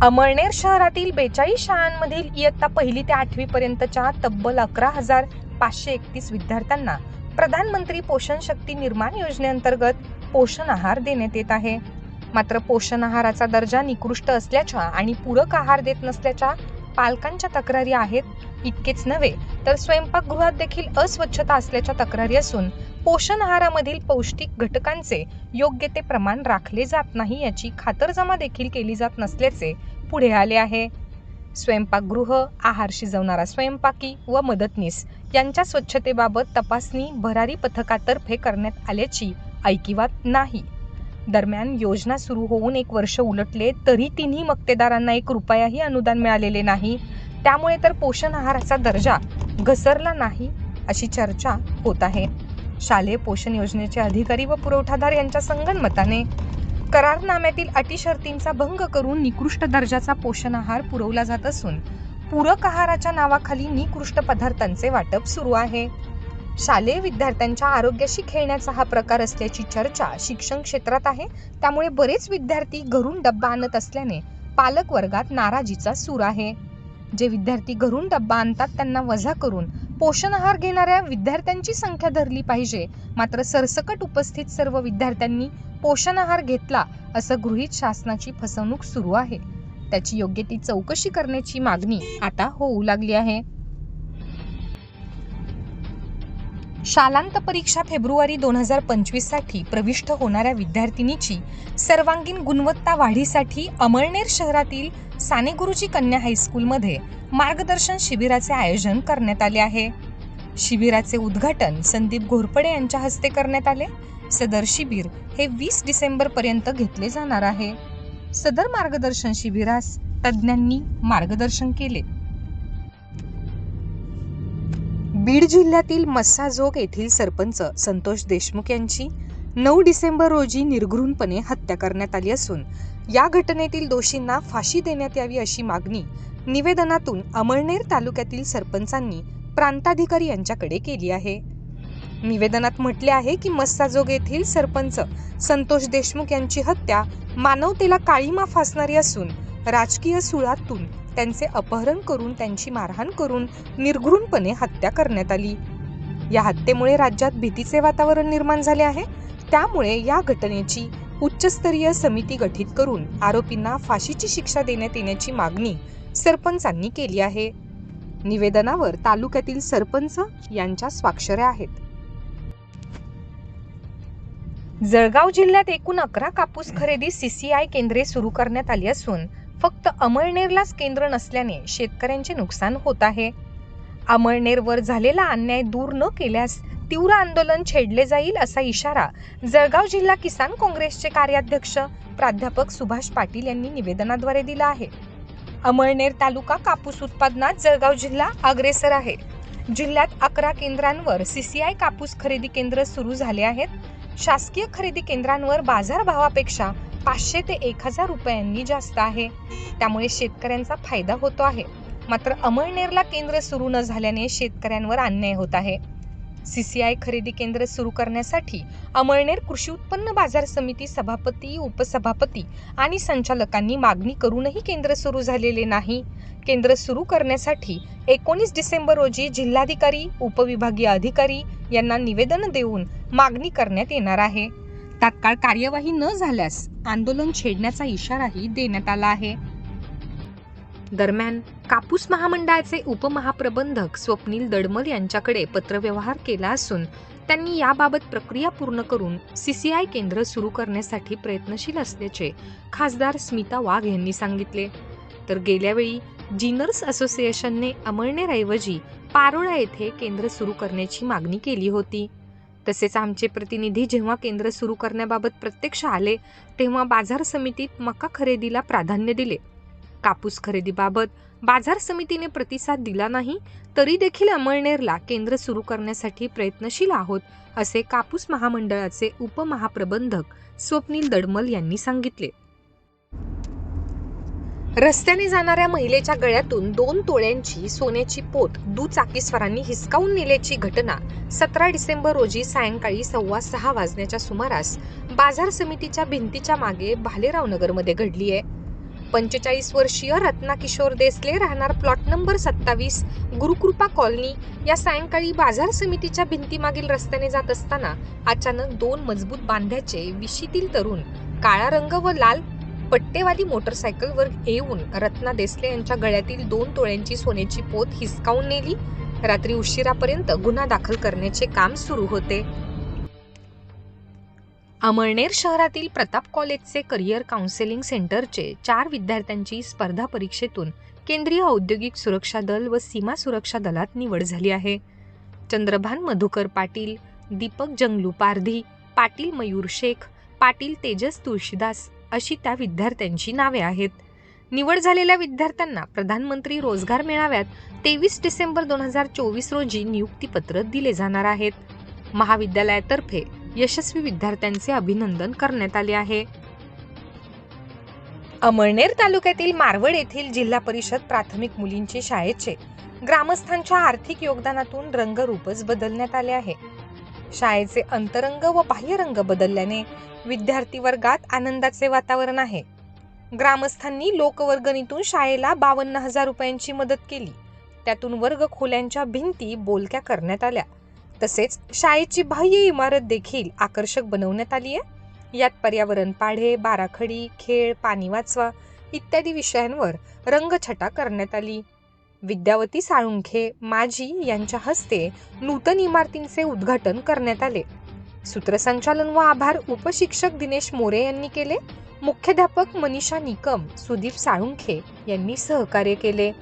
अमळनेर शहरातील बेचाळीस शाळांमधील इयत्ता पहिली ते आठवी पर्यंतच्या तब्बल अकरा हजार पाचशे एकतीस विद्यार्थ्यांना प्रधानमंत्री पोषण शक्ती निर्माण योजनेअंतर्गत पोषण आहार देण्यात येत आहे. मात्र पोषण आहाराचा दर्जा निकृष्ट असल्याच्या आणि पूरक आहार देत नसल्याच्या पालकांच्या तक्रारी आहेत इतकेच नव्हे तर स्वयंपाकगृहात देखील अस्वच्छता असल्याच्या तक्रारी असून पोषण आहारामधील पौष्टिक घटकांचे योग्य ते प्रमाण राखले जात नाही याची खातरजमा देखील केली जात नसल्याचे पुढे आले आहे. स्वयंपाकगृह आहार शिजवणारा स्वयंपाकी व मदतनीस यांच्या स्वच्छतेबाबत तपासणी भरारी पथकातर्फे करण्यात आल्याची ऐकिवात नाही. दरम्यान योजना सुरू होऊन एक वर्ष उलटले तरी तिन्ही मक्तेदारांना एक रुपयाही अनुदान मिळालेले नाही. त्यामुळे तर पोषण आहाराचा दर्जा घसरला नाही अशी चर्चा होत आहे. शालेय पोषण योजनेचे अधिकारी व पुरवठादार यांच्या संगनमताने करारनाम्यातील अटी शर्तींचा भंग करून निकृष्ट दर्जाचा पोषण आहार पुरवला जात असून पूरक आहाराच्या नावाखाली निकृष्ट पदार्थांचे वाटप सुरू आहे. शालेय विद्यार्थ्यांच्या आरोग्याशी खेळण्याचा हा प्रकार असल्याची चर्चा शिक्षण क्षेत्रात आहे. त्यामुळे बरेच विद्यार्थी घरून डब्बा आणत असल्याने पालक वर्गात नाराजीचा सूर आहे. जे विद्यार्थी घरून डब्बा आणतात त्यांना वजा करून पोषण आहार घेणाऱ्या विद्यार्थ्यांची संख्या धरली पाहिजे. मात्र सरसकट उपस्थित सर्व विद्यार्थ्यांनी पोषण आहार घेतला असं गृहीत शासनाची फसवणूक सुरू आहे. त्याची योग्य ती चौकशी करण्याची मागणी आता होऊ लागली आहे. शालांत परीक्षा फेब्रुवारी दोन हजार पंचवीससाठी प्रविष्ट होणाऱ्या विद्यार्थिनीची सर्वांगीण गुणवत्ता वाढीसाठी अमळनेर शहरातील साने गुरुजी कन्या हायस्कूलमध्ये मार्गदर्शन शिबिराचे आयोजन करण्यात आले आहे. शिबिराचे उद्घाटन संदीप घोरपडे यांच्या हस्ते करण्यात आले. सदर शिबिर हे वीस डिसेंबर पर्यंत घेतले जाणार आहे. सदर मार्गदर्शन शिबिरास तज्ज्ञांनी मार्गदर्शन केले. बीड जिल्ह्यातील मस्साजोग येथील सरपंच संतोष देशमुख यांची नऊ डिसेंबर रोजी निर्घृणपणे हत्या करण्यात आली असून या घटनेतील दोषींना फाशी देण्यात यावी अशी मागणी निवेदनातून अमळनेर तालुक्यातील सरपंचांनी प्रांताधिकारी यांच्याकडे केली आहे. निवेदनात म्हटले आहे की मस्साजोग येथील सरपंच संतोष देशमुख यांची हत्या मानवतेला काळीमा फासणारी असून राजकीय सुळातून त्यांचे अपहरण करून त्यांची मारहाण करून निर्घृणपणे हत्या करण्यात आली. या हत्येमुळे राज्यात भीतीचे वातावरण निर्माण झाले आहे. त्यामुळे या घटनेची उच्चस्तरीय समिती गठीत करून आरोपींना फाशीची शिक्षा देण्यात येण्याची मागणी सरपंचांनी केली आहे. निवेदनावर तालुक्यातील सरपंच यांच्या स्वाक्षऱ्या आहेत. जळगाव जिल्ह्यात एकूण अकरा कापूस खरेदी सीसीआय केंद्रे सुरू करण्यात आली असून फक्त अमळनेरलाच केंद्र नसल्याने शेतकऱ्यांचे नुकसान होत आहे. अमळनेरवर झालेला अन्याय दूर न केल्यास तीव्र आंदोलन छेडले जाईल असा इशारा जळगाव जिल्हा किसान काँग्रेसचे कार्याध्यक्ष प्राध्यापक सुभाष पाटील यांनी निवेदनाद्वारे दिला आहे. अमळनेर तालुका कापूस उत्पादनात जळगाव जिल्हा अग्रेसर आहे. जिल्ह्यात अकरा केंद्रांवर सीसीआय कापूस खरेदी केंद्र सुरू झाले आहेत. शासकीय खरेदी केंद्रांवर बाजारभावापेक्षा पाचशे ते एक हजार रुपयांनी जास्त आहे. त्यामुळे शेतकऱ्यांचा फायदा होतो आहे. मात्र अमळनेरला केंद्र सुरू न झाल्याने शेतकऱ्यांवर अन्याय होत आहे. सीसीआय खरेदी केंद्र सुरू करण्यासाठी अमळनेर कृषी उत्पन्न बाजार समिती सभापती उपसभापती आणि संचालकांनी मागणी करूनही केंद्र सुरू झालेले नाही. केंद्र सुरू करण्यासाठी एकोणीस डिसेंबर रोजी जिल्हाधिकारी उपविभागीय अधिकारी यांना निवेदन देऊन मागणी करण्यात येणार आहे. तात्काळ कार्यवाही न झाल्यास आंदोलन छेडण्याचा इशाराही देण्यात आला आहे. दरम्यान कापूस महामंडळाचे उपमहाप्रबंधक स्वप्नील दडमल यांच्याकडे पत्रव्यवहार केला असून त्यांनी याबाबत प्रक्रिया पूर्ण करून सीसीआय केंद्र सुरू करण्यासाठी प्रयत्नशील असल्याचे खासदार स्मिता वाघ यांनी सांगितले. तर गेल्यावेळी जिनर्स असोसिएशनने अमळनेरऐवजी पारोळा येथे केंद्र सुरू करण्याची मागणी केली होती. तसेच आमचे प्रतिनिधी जेव्हा केंद्र सुरू करण्याबाबत प्रत्यक्ष आले तेव्हा बाजार समितीत मका खरेदीला प्राधान्य दिले. कापूस खरेदीबाबत बाजार समितीने प्रतिसाद दिला नाही तरी देखील अमळनेरला केंद्र सुरू करण्यासाठी प्रयत्नशील आहोत असे कापूस महामंडळाचे उपमहाप्रबंधक स्वप्नील दडमल यांनी सांगितले. रस्त्याने जाणाऱ्या महिलेच्या गळ्यातून दोन तोळ्यांची सोन्याची पोत दुचाकीस्वारांनी हिसकावून नेल्याची घटना सतरा डिसेंबर रोजी सायंकाळी सव्वा सहा वाजण्याच्या सुमारास बाजार समितीच्या भिंतीच्या मागे भालेराव नगरमध्ये घडली आहे. पंचेचाळीस वर्षीय रत्नाकिशोर देसले राहणार प्लॉट नंबर सत्तावीस गुरुकृपा कॉलनी या सायंकाळी बाजार समितीच्या भिंतीमागील रस्त्याने जात असताना अचानक दोन मजबूत बांध्याचे विशीतील तरुण काळा रंग व लाल पट्टेवाली मोटरसायकलवर येऊन रत्ना देसले यांच्या गळ्यातील दोन तोळ्यांची सोन्याची पोत हिसकावून नेली. रात्री उशिरापर्यंत गुन्हा दाखल करण्याचे काम सुरू होते. अमळनेर शहरातील प्रताप कॉलेजचे करिअर काउन्सेलिंग सेंटरचे चार विद्यार्थ्यांची स्पर्धा परीक्षेतून केंद्रीय औद्योगिक सुरक्षा दल व सीमा सुरक्षा दलात निवड झाली आहे. चंद्रभान मधुकर पाटील दीपक जंगलू पारधी पाटील मयूर शेख पाटील तेजस तुळशीदास अशी त्या विद्यार्थ्यांची नावे आहेत. निवड झालेल्या विद्यार्थ्यांना प्रधानमंत्री रोजगार मेळाव्यात तेवीस डिसेंबर दोन हजार चोवीस रोजी नियुक्तीपत्र दिले जाणार आहेत. महाविद्यालयातर्फे यशस्वी विद्यार्थ्यांचे अभिनंदन करण्यात आले आहे. अमळनेर तालुक्यातील मारवड येथील जिल्हा परिषद प्राथमिक मुलींचे शाळेचे ग्रामस्थांच्या आर्थिक योगदानातून रंगरूपच बदलण्यात आले आहे. शाळेचे अंतरंग व बाह्यरंग बदलल्याने विद्यार्थी वर्गात आनंदाचे वातावरण आहे. ग्रामस्थांनी लोकवर्गणीतून शाळेला बावन्न हजार रुपयांची मदत केली. त्यातून वर्ग खोल्यांच्या भिंती बोलक्या करण्यात आल्या. तसेच शाळेची बाह्य इमारत देखील आकर्षक बनवण्यात आली आहे. यात पर्यावरण पाढे बाराखडी खेळ पाणी वाचवा इत्यादी विषयांवर रंगछटा करण्यात आली. विद्यावती साळुंखे माजी यांच्या हस्ते नूतन इमारतींचे उद्घाटन करण्यात आले. सूत्रसंचालन व आभार उपशिक्षक दिनेश मोरे यांनी केले. मुख्याध्यापक मनीषा निकम सुदीप साळुंखे यांनी सहकार्य केले.